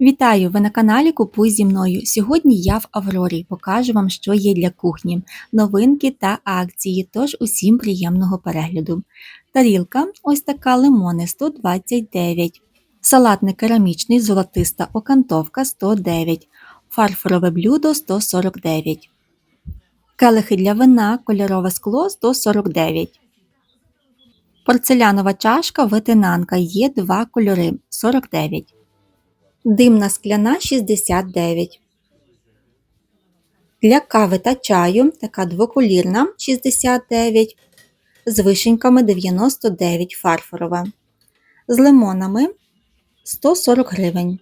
Вітаю! Ви на каналі Купуй зі мною. Сьогодні я в Аврорі покажу вам, що є для кухні, новинки та акції, тож усім приємного перегляду. Тарілка ось така лимони 129, салатний керамічний золотиста окантовка 109, фарфорове блюдо 149, келихи для вина, кольорове скло 149. Порцелянова чашка витинанка є два кольори 49. Димна скляна 69. Для кави та чаю така двоколірна 69. З вишеньками 99 фарфорова. З лимонами 140 гривень.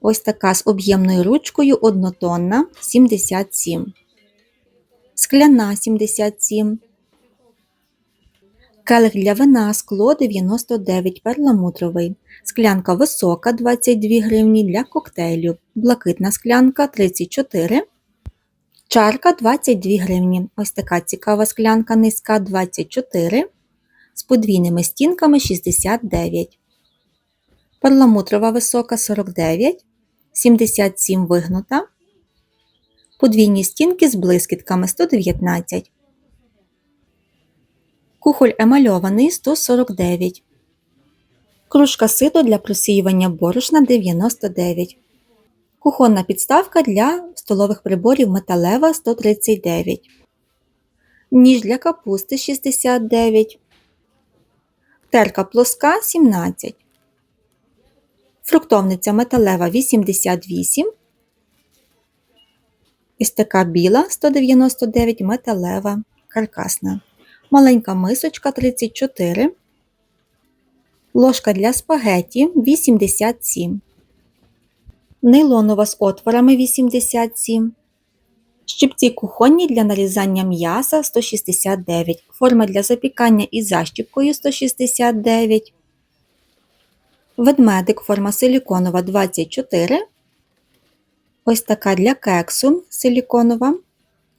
Ось така з об'ємною ручкою однотонна 77. Скляна 77. Келих для вина скло 99 перламутровий. Склянка висока 22 гривні для коктейлю. Блакитна склянка 34. Чарка 22 гривні. Ось така цікава склянка низька 24. З подвійними стінками 69. Перламутрова висока 49. 77 вигнута. Подвійні стінки з блискітками 119. Кухоль емальований 149. Кружка сито для просіювання борошна 99. Кухонна підставка для столових приборів металева 139. Ніж для капусти 69. Терка плоска 17. Фруктовниця металева 88. Ось така біла 199 металева каркасна. Маленька мисочка 34. Ложка для спагетті 87. Нейлонова з отворами 87. Щипці кухонні для нарізання м'яса 169. Форма для запікання із защіпкою 169. Ведмедик форма силіконова 24. Ось така для кексу силіконова.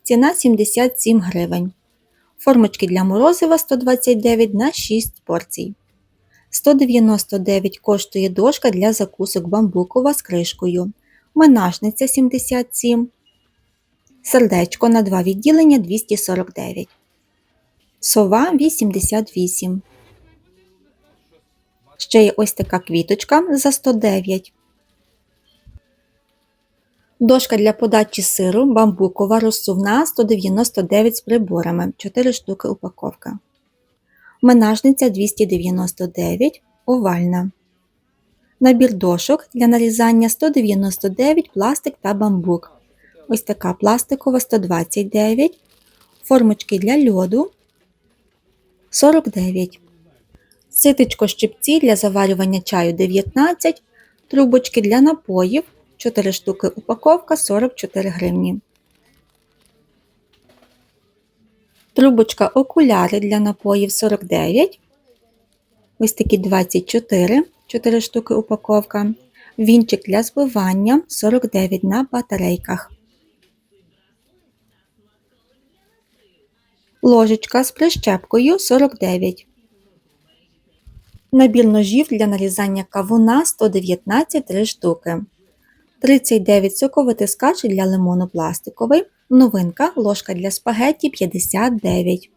Ціна 77 гривень. Формочки для морозива 129 на 6 порцій. 199 коштує дошка для закусок бамбукова з кришкою. Менажниця 77. Сердечко на 2 відділення 249. Сова 88. Ще є ось така квіточка за 109. Дошка для подачі сиру бамбукова розсувна 199 з приборами 4 штуки упаковка. Менажниця 299 овальна. Набір дошок для нарізання 199 пластик та бамбук. Ось така пластикова 129. Формочки для льоду 49. Ситечко щипці для заварювання чаю 19. Трубочки для напоїв 4 штуки упаковка 44 гривні. Трубочка окуляри для напоїв 49. Ось такі 24, 4 штуки упаковка. Вінчик для збивання 49 на батарейках. Ложечка з прищепкою 49. Набір ножів для нарізання кавуна 119 3 штуки. 39 соковитискач для лимону пластиковий. Новинка ложка для спагетті 59.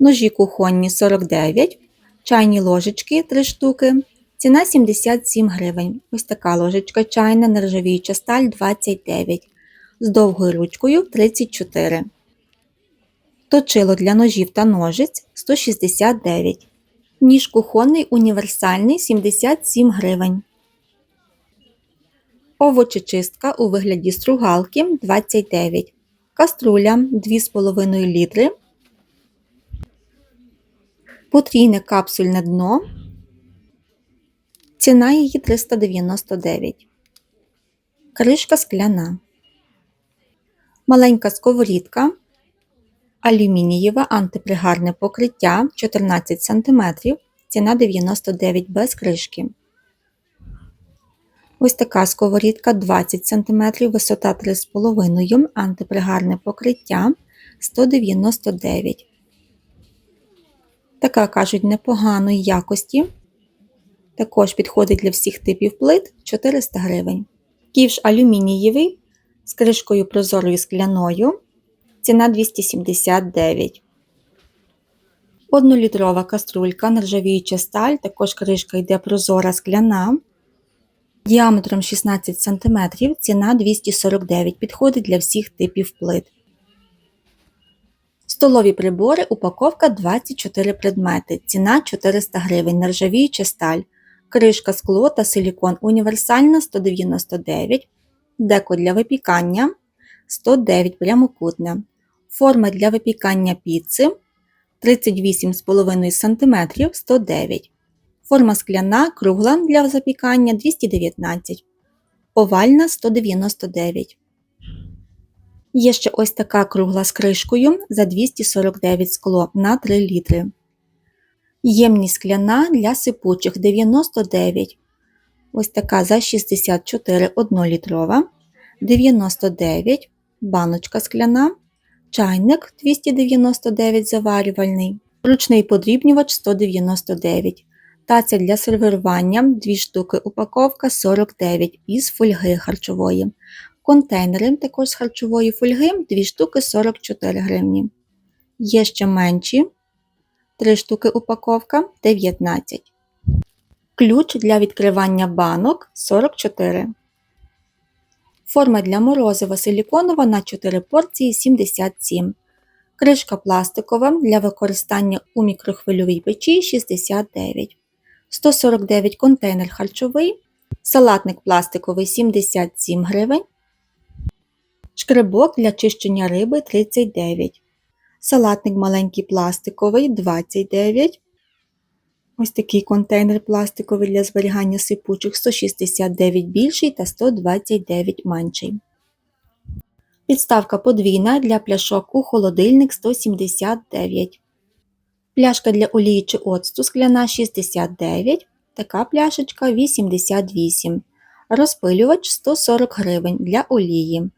Ножі кухонні 49. Чайні ложечки 3 штуки. Ціна 77 гривень. Ось така ложечка чайна, нержавіюча сталь 29. З довгою ручкою 34. Точило для ножів та ножиць 169. Ніж кухонний універсальний 77 гривень. Овочечистка у вигляді стругалки 29, каструля 2,5 літри, потрійне капсульне дно. Ціна її 399. Кришка скляна. Маленька сковорідка. Алюмінієве антипригарне покриття 14 см. Ціна 99 без кришки. Ось така сковорідка 20 см, висота 3,5 антипригарне покриття 199. Така, кажуть, непоганої якості. Також підходить для всіх типів плит 400 гривень. Ківш алюмінієвий з кришкою прозорою скляною. Ціна 279. Однолітрова каструлька, нержавіюча сталь, також кришка йде прозора скляна. Діаметром 16 см, ціна 249 підходить для всіх типів плит. Столові прибори, упаковка 24 предмети, ціна 400 гривень, нержавіюча сталь, кришка скло та силікон універсальна 199, деко для випікання 109 прямокутне, форма для випікання піци 38,5 см 109 Форма скляна, кругла для запікання 219, овальна 199. Є ще ось така кругла з кришкою за 249 скло на 3 літри. Ємність скляна для сипучих 99. Ось така за 64 1-літрова, 99 баночка скляна, чайник 299 заварювальний, ручний подрібнювач 199. Таця для сервірування 2 штуки упаковка 49 із фольги харчової. Контейнери також з харчової фольги 2 штуки 44 гривні. Є ще менші 3 штуки упаковка 19. Ключ для відкривання банок 44. Форма для морозива силіконова на 4 порції 77. Кришка пластикова для використання у мікрохвильовій печі 69. 149 контейнер харчовий, салатник пластиковий 77 гривень, шкребок для чищення риби 39, салатник маленький пластиковий 29, ось такий контейнер пластиковий для зберігання сипучих 169 більший та 129 менший. Підставка подвійна для пляшок у холодильник 179. Пляшка для олії чи оцту скляна 69, така пляшечка 88, розпилювач 140 гривень для олії.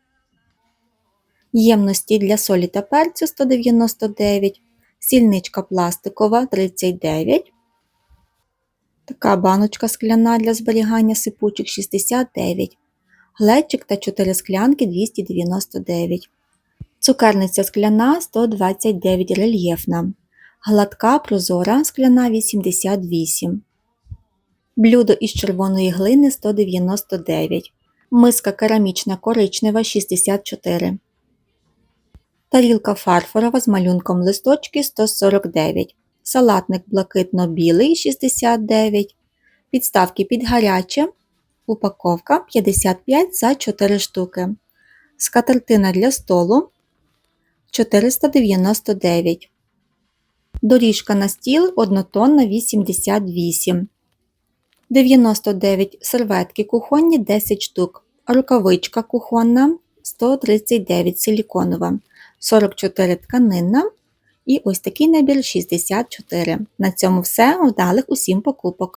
Ємності для солі та перцю 199, сільничка пластикова 39, така баночка скляна для зберігання сипучих 69, глечик та 4 склянки 299, цукерниця скляна 129 рельєфна гладка прозора скляна 88, блюдо із червоної глини 199, миска керамічна коричнева 64, тарілка фарфорова з малюнком листочки 149, салатник блакитно-білий 69, підставки під гаряче, упаковка 55 за 4 штуки, скатертина для столу 499. Доріжка на стіл однотонна 88. 99 серветки кухонні 10 штук. Рукавичка кухонна 139 силіконова, 44 тканинна. І ось такий набір 64. На цьому все. Вдалих усім покупок.